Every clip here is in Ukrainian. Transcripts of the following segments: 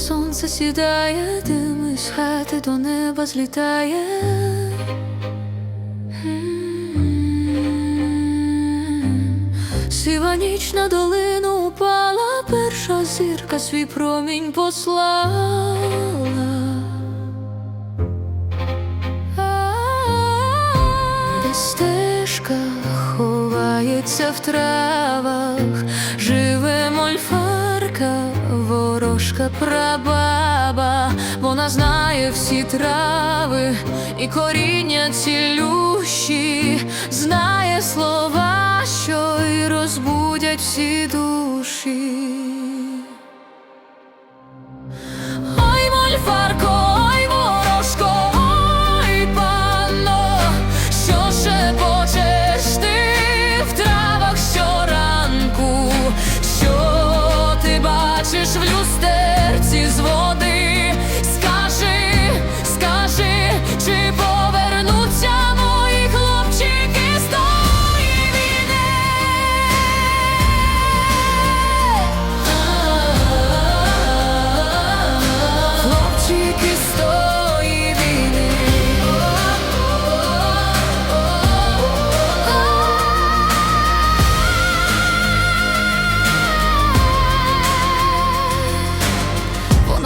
сонце сідає, дим із хати до неба злітає. М. Сива ніч на долину упала, перша зірка свій промінь послала. Де стежка ховається в травах, ворожка прабаба, вона знає всі трави і коріння цілющі, знає слова, що й розбудять всі душі.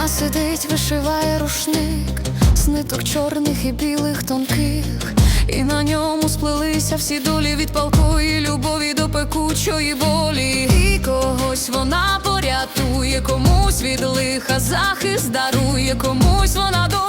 Вона сидить, вишиває рушник з ниток чорних і білих тонких, і на ньому сплелися всі долі від палкої любові до пекучої болі. І когось вона порятує, комусь від лиха захист дарує, комусь вона долю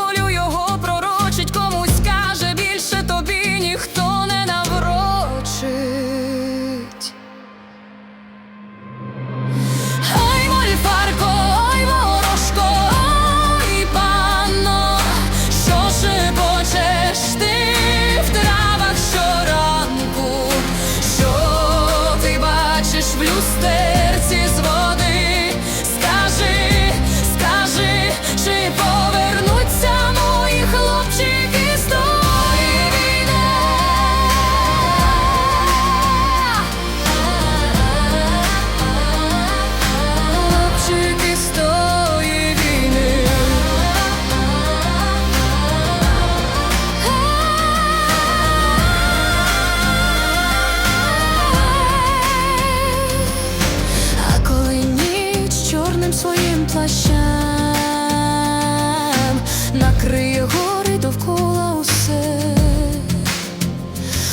накриє гори довкола усе,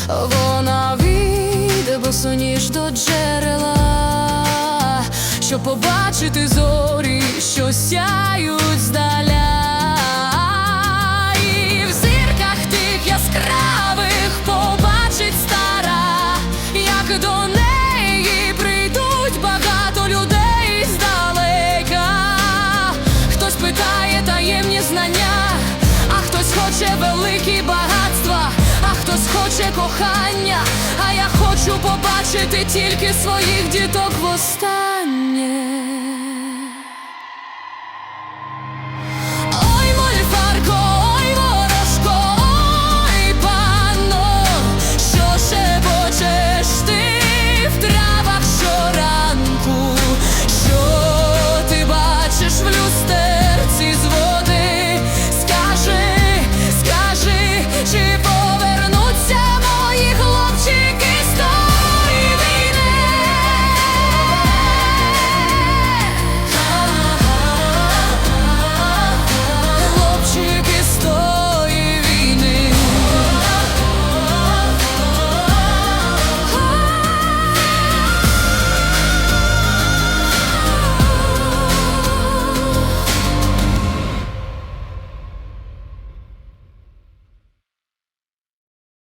вона вийде босоніж до джерела, щоб побачити зорі, що сяють здаля. Хтось кохання. А я хочу побачити тільки своїх діток востаннє.